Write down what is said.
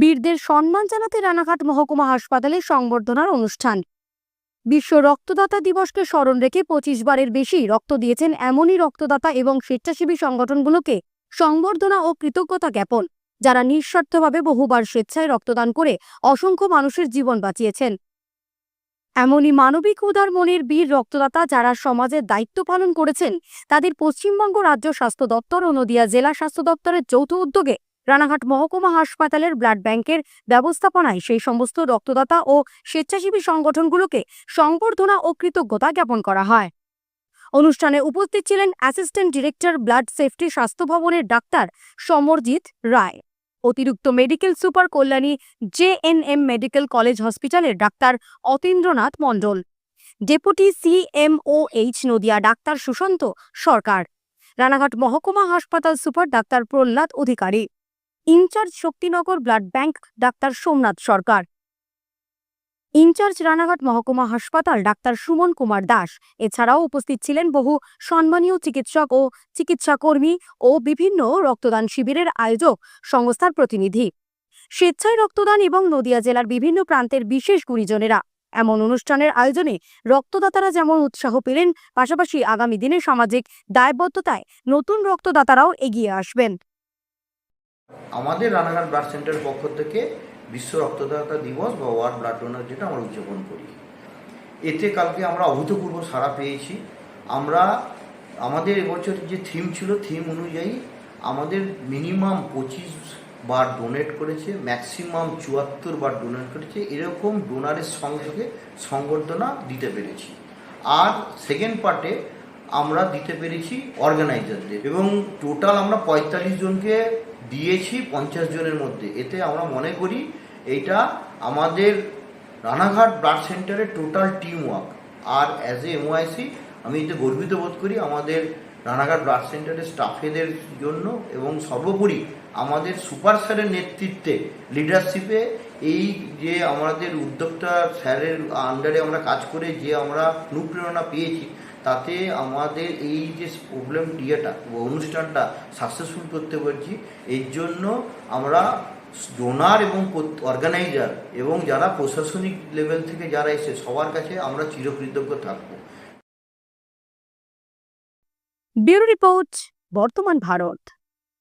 বীরদের সম্মান জানাতে রানাঘাট মহকুমা হাসপাতালে সংবর্ধনার অনুষ্ঠান। বিশ্ব রক্তদাতা দিবসকে স্মরণ রেখে পঁচিশ বারের বেশি রক্ত দিয়েছেন এমনই রক্তদাতা এবং স্বেচ্ছাসেবী সংগঠনগুলোকে সংবর্ধনা ও কৃতজ্ঞতা জ্ঞাপন, যারা নিঃস্বার্থভাবে বহুবার স্বেচ্ছায় রক্তদান করে অসংখ্য মানুষের জীবন বাঁচিয়েছেন। এমনই মানবিক উদার মনের বীর রক্তদাতা যারা সমাজের দায়িত্ব পালন করেছেন, তাদের পশ্চিমবঙ্গ রাজ্য স্বাস্থ্য দপ্তর ও নদিয়া জেলা স্বাস্থ্য দপ্তরের যৌথ উদ্যোগে রানাঘাট মহকুমা হাসপাতালের ব্লাড ব্যাংকের ব্যবস্থাপনায় সেই সমস্ত রক্তদাতা ও স্বেচ্ছাসেবী সংগঠনগুলোকে সংবর্ধনা ও কৃতজ্ঞতা জ্ঞাপন করা হয়। অনুষ্ঠানে উপস্থিত ছিলেন অ্যাসিস্ট্যান্ট ডিরেক্টর ব্লাড সেফটি স্বাস্থ্য ভবনের ডাক্তার সমরজিৎ রায়, অতিরিক্ত medical super Kalyani JNM medical college হসপিটালের doctor Atindranath Mondal, deputy CMOH Nadia doctor Sushanta Sarkar, Ranaghat মহকুমা হাসপাতাল super doctor Prahlad Adhikari. Incharge Shaktinagar blood bank, doctor Somnath Sarkar. Incharge Ranaghat মহকুমা হাসপাতাল, doctor Suman Kumar Das. এছাড়াও উপস্থিত ছিলেন বহু সম্মানীয় চিকিৎসক ও চিকিৎসাকর্মী ও বিভিন্ন রক্তদান শিবিরের আয়োজক সংস্থার প্রতিনিধি। স্বেচ্ছায় রক্তদান এবং নদিয়া জেলার বিভিন্ন প্রান্তের বিশেষ গুণীজনেরা এমন অনুষ্ঠানের আয়োজনে রক্তদাতারা যেমন উৎসাহ পেলেন, পাশাপাশি আগামী দিনে সামাজিক দায়বদ্ধতায় নতুন রক্তদাতারাও এগিয়ে আসবেন। আমাদের রানাঘাট ব্লাড সেন্টারের পক্ষ থেকে বিশ্ব রক্তদাতা দিবস বা ওয়ার্ল্ড ব্লাড ডোনার যেটা আমরা উদযাপন করি। এতে কালকে আমরা অভূতপূর্ব সাড়া পেয়েছি। আমরা, আমাদের এবছর যে থিম ছিল, থিম অনুযায়ী আমাদের মিনিমাম পঁচিশ বার ডোনেট করেছে, ম্যাক্সিমাম চুয়াত্তর বার ডোনেট করেছে। এরকম ডোনারের সঙ্গে সংবর্ধনা দিতে পেরেছি। আর সেকেন্ড পার্টে আমরা দিতে পেরেছি অর্গানাইজারদের। এবং টোটাল আমরা পঁয়তাল্লিশ জনকে দিয়েছি পঞ্চাশ জনের মধ্যে। এতে আমরা মনে করি এটা আমাদের রানাঘাট ব্লাড সেন্টারের টোটাল টিম ওয়ার্ক আর অ্যাজ এ এমওআইসি আমি এতে গর্বিত বোধ করি আমাদের রানাঘাট ব্লাড সেন্টারের স্টাফেদের জন্য এবং সর্বোপরি আমাদের সুপার স্যারের নেতৃত্বে লিডারশিপে এই যে আমাদের উদ্যোক্তা স্যারের আন্ডারে আমরা কাজ করে যে আমরা অনুপ্রেরণা পেয়েছি তাতে আমাদের এই যে প্রবলেম ইয়েটা অনুষ্ঠানটা সাকসেসফুল করতে পারছি, এর জন্য আমরা ডোনার এবং অর্গানাইজার এবং যারা প্রশাসনিক লেভেল থেকে যারা এসে সবার কাছে আমরা চিরকৃতজ্ঞ থাকব। ব্যুরো রিপোর্ট, বর্তমান ভারত।